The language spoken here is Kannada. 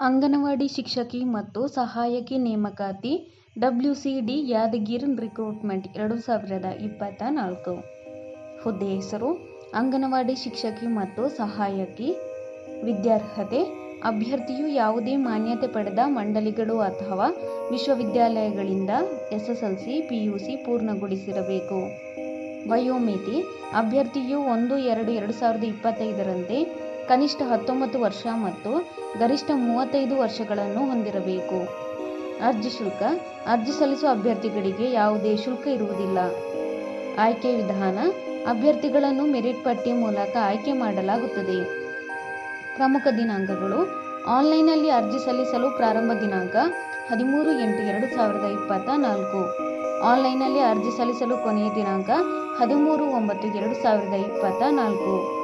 ಅಂಗನವಾಡಿ ಶಿಕ್ಷಕಿ ಮತ್ತು ಸಹಾಯಕಿ ನೇಮಕಾತಿ ಡಬ್ಲ್ಯುಸಿಡಿ ಯಾದಗಿರಿ ರಿಕ್ರೂಟ್ಮೆಂಟ್ ಎರಡು ಸಾವಿರದ ಇಪ್ಪತ್ತ ನಾಲ್ಕು ಹುದ್ದೆ ಹೆಸರು, ಅಂಗನವಾಡಿ ಶಿಕ್ಷಕಿ ಮತ್ತು ಸಹಾಯಕಿ. ವಿದ್ಯಾರ್ಹತೆ, ಅಭ್ಯರ್ಥಿಯು ಯಾವುದೇ ಮಾನ್ಯತೆ ಪಡೆದ ಮಂಡಳಿಗಳು ಅಥವಾ ವಿಶ್ವವಿದ್ಯಾಲಯಗಳಿಂದ ಎಸ್ಎಸ್ಎಲ್ಸಿ ಪಿಯುಸಿ ಪೂರ್ಣಗೊಳಿಸಿರಬೇಕು. ವಯೋಮಿತಿ, ಅಭ್ಯರ್ಥಿಯು ಒಂದು ಎರಡು ಎರಡು ಸಾವಿರದ ಇಪ್ಪತ್ತೈದರಂತೆ ಕನಿಷ್ಠ ಹತ್ತೊಂಬತ್ತು ವರ್ಷ ಮತ್ತು ಗರಿಷ್ಠ ಮೂವತ್ತೈದು ವರ್ಷಗಳನ್ನು ಹೊಂದಿರಬೇಕು. ಅರ್ಜಿ ಶುಲ್ಕ, ಅರ್ಜಿ ಸಲ್ಲಿಸುವ ಅಭ್ಯರ್ಥಿಗಳಿಗೆ ಯಾವುದೇ ಶುಲ್ಕ ಇರುವುದಿಲ್ಲ. ಆಯ್ಕೆ ವಿಧಾನ, ಅಭ್ಯರ್ಥಿಗಳನ್ನು ಮೆರಿಟ್ ಪಟ್ಟಿ ಮೂಲಕ ಆಯ್ಕೆ ಮಾಡಲಾಗುತ್ತದೆ. ಪ್ರಮುಖ ದಿನಾಂಕಗಳು, ಆನ್ಲೈನ್ನಲ್ಲಿ ಅರ್ಜಿ ಸಲ್ಲಿಸಲು ಪ್ರಾರಂಭ ದಿನಾಂಕ ಹದಿಮೂರು ಎಂಟು ಎರಡು ಸಾವಿರದ ಇಪ್ಪತ್ತ ನಾಲ್ಕು ಆನ್ಲೈನ್ನಲ್ಲಿ ಅರ್ಜಿ ಸಲ್ಲಿಸಲು ಕೊನೆಯ ದಿನಾಂಕ ಹದಿಮೂರು ಒಂಬತ್ತು ಎರಡು ಸಾವಿರದ ಇಪ್ಪತ್ತ ನಾಲ್ಕು